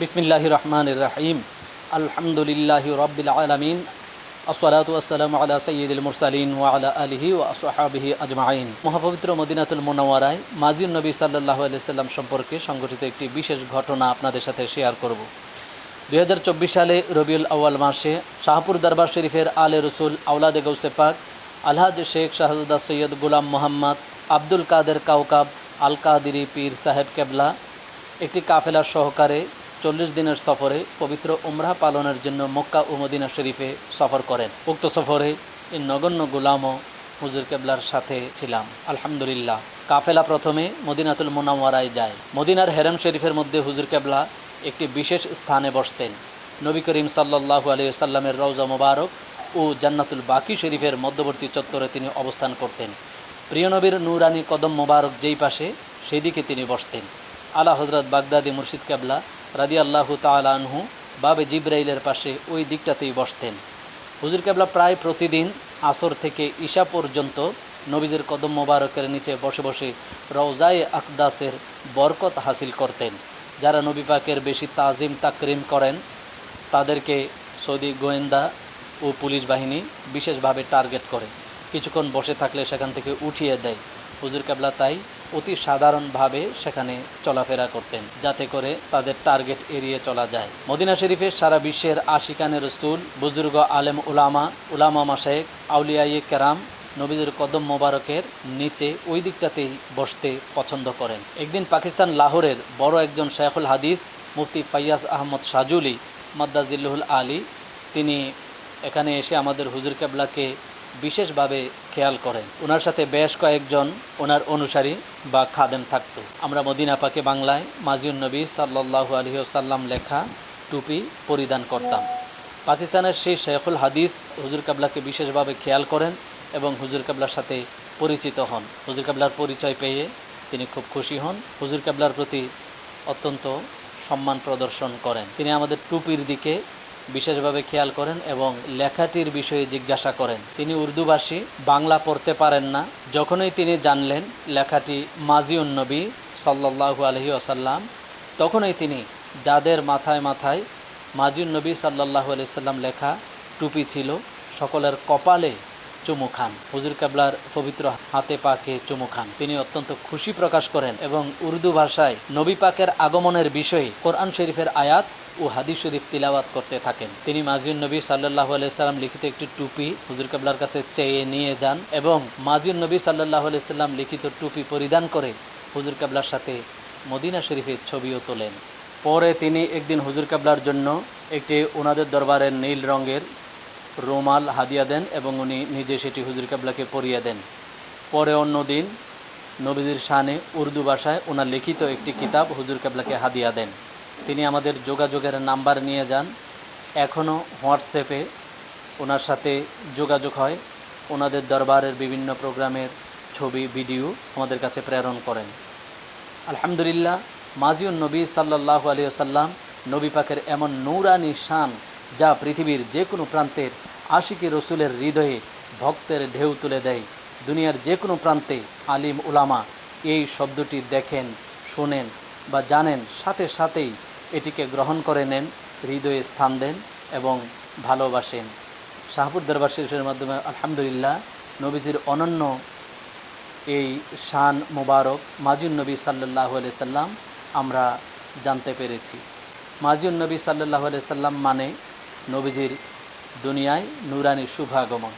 বিসমিল্লাহ রহমান রাহিম আলহামদুলিল্লাহ রব্বিল আলমিন আসসালাতু আসসালামু আলা সৈয়দুল মুরসালিন ওয়া আলা আলিহি আসহাবিহি আজমাইন মহাপবিত্র মদিনাতুল মোনাওয়ারায় মাজিউন নবী সাল্লাহ আলাইসাল্লাম সম্পর্কে সংগঠিত একটি বিশেষ ঘটনা আপনাদের সাথে শেয়ার করব। দু হাজার চব্বিশ সালে রবিউল আউয়াল মাসে শাহপুর দরবার শরীফের আলে রসুল আউলাদে গৌসে পাক, আলহাজ শেখ শাহজুদা সৈয়দ গুলাম মোহাম্মদ আব্দুল কাদের কাউকাব আল কাদিরি পীর সাহেব কেবলা, একটি কাফেলার সহকারে চল্লিশ দিনের সফরে পবিত্র উমরাহ পালনের জন্য মক্কা ও মদিনা শরীফে সফর করেন। উক্ত সফরে এই নগণ্য গুলামও হুজুর কেবলার সাথে ছিলাম। আলহামদুলিল্লাহ, কাফেলা প্রথমে মদিনাতুল মোনাওয়ারায় যায়। মদিনার হেরেম শরীফের মধ্যে হুজুর কেবলা একটি বিশেষ স্থানে বসতেন। নবী করিম সাল্লাহু আলিয়াল্লামের রওজা মোবারক ও জান্নাতুল বাকি শরীফের মধ্যবর্তী চত্বরে তিনি অবস্থান করতেন। প্রিয় নবীর নুরানি কদম মোবারক যেই পাশে সেই দিকে তিনি বসতেন। আলা হজরত বাগদাদি মুর্শিদ কেবলা রাদি আল্লাহ তালানহু বাবে জিব্রাইলের পাশে ওই দিকটাতেই বসতেন। হুজুর কেবলা প্রায় প্রতিদিন আসর থেকে ঈশা পর্যন্ত নবীজের কদম মোবারকের নিচে বসে বসে রওজায়ে আকদাসের বরকত হাসিল করতেন। যারা নবী পাকের বেশি তাজিম, তাকরিম করেন, তাদেরকে সৌদি গোয়েন্দা ও পুলিশ বাহিনী বিশেষভাবে টার্গেট করে। কিছুক্ষণ বসে থাকলে সেখান থেকে উঠিয়ে দেয়। হুজুর কাবলা তাই অতি সাধারণভাবে সেখানে চলাফেরা করতেন, যাতে করে তাদের টার্গেট এড়িয়ে চলা যায়। মদিনা শরীফে সারা বিশ্বের আশিকানের রসুল, বুজুর্গ আলেম উলামা উলামা মাসায়েক আউলিয়াই কেরাম নবীজের কদম মোবারকের নিচে ওই দিকটাতেই বসতে পছন্দ করেন। একদিন পাকিস্তান লাহোরের বড় একজন শেখুল হাদিস, মুফতি ফাইয়াজ আহমদ সাজুলি মাদ্দাজিল্লুল আলী, তিনি এখানে এসে আমাদের হুজুর কেবলাকে বিশেষভাবে খেয়াল করেন। ওনার সাথে বেশ কয়েকজন ওনার অনুসারী বা খাদেম থাকত। আমরা মদিনা পাকে বাংলায় মাজিউন নবী সাল্লাহু আলহিসাল্লাম লেখা টুপি পরিধান করতাম। পাকিস্তানের সেই শেখুল হাদিস হুজুর কাবলাকে বিশেষভাবে খেয়াল করেন এবং হুজুর কাবলার সাথে পরিচিত হন। হুজুর কাবলার পরিচয় পেয়ে তিনি খুব খুশি হন। হুজুর কাবলার প্রতি অত্যন্ত সম্মান প্রদর্শন করেন। তিনি আমাদের টুপির দিকে বিশেষভাবে খেয়াল করেন এবং লেখাটির বিষয়ে জিজ্ঞাসা করেন। তিনি উর্দুভাষী, বাংলা পড়তে পারেন না। যখনই তিনি জানলেন লেখাটি মাজিউন নবী সাল্লাহু আলহি আসাল্লাম তখনই তিনি যাদের মাথায় মাথায় মাজিউন নবী সাল্লাহু আলাইসাল্লাম লেখা টুপি ছিল, সকলের কপালে চুমু খান। হুজুর কাবলার পবিত্র হাতে পাকে চুমু খান। তিনি অত্যন্ত খুশি প্রকাশ করেন এবং উর্দু ভাষায় নবী পাকের আগমনের বিষয়ে কোরআন শরীফের আয়াত ও হাদিস শরীফ তিলাওয়াত করতে থাকেন। তিনি মাজিউন নবী সাল্লাহ আলাইসাল্লাম লিখিত একটি টুপি হুজুর কাবলার কাছে চেয়ে নিয়ে যান এবং মাজিউন নবী সাল্লাহ আলাইসাল্লাম লিখিত টুপি পরিধান করে হুজুর কাবলার সাথে মদিনা শরীফের ছবিও তোলেন। পরে তিনি একদিন হুজুর কাবলার জন্য একটি ওনাদের দরবারের নীল রঙের রুমাল হাদিয়া দেন এবং উনি নিজে সেটি হুজুর কাবলাকে পরিয়ে দেন। পরে অন্য দিন নবীজির শানে উর্দু ভাষায় ওনার লিখিত একটি কিতাব হুজুর কাবলাকে হাদিয়া দেন। তিনি আমাদের যোগাযোগের নাম্বার নিয়ে যান। এখনও হোয়াটসঅ্যাপে ওনার সাথে যোগাযোগ হয়। ওনাদের দরবারের বিভিন্ন প্রোগ্রামের ছবি, ভিডিও আমাদের কাছে প্রেরণ করেন। আলহামদুলিল্লাহ, মাজিউন নবী সাল্লাহ আলিয়াল্লাম নবী পাকের এমন নৌরানি শান যা পৃথিবীর যে কোনো প্রান্তের আশিকি রসুলের হৃদয়ে ভক্তের ঢেউ তুলে দেয়। দুনিয়ার যে কোনো প্রান্তে আলিম উলামা এই শব্দটি দেখেন, শোনেন বা জানেন, সাথে সাথেই এটিকে গ্রহণ করে নেন, হৃদয়ে স্থান দেন এবং ভালোবাসেন। শাহপুর দরবার মাধ্যমে আলহামদুলিল্লাহ নবীজির অনন্য এই শান মোবারক মাজুন নবী সাল্লাহ সাল্লাম আমরা জানতে পেরেছি। মাজুন নবী সাল্লাহ সাল্লাম মানে নবীজির দুনিয়ায় নুরানি শুভাগমন।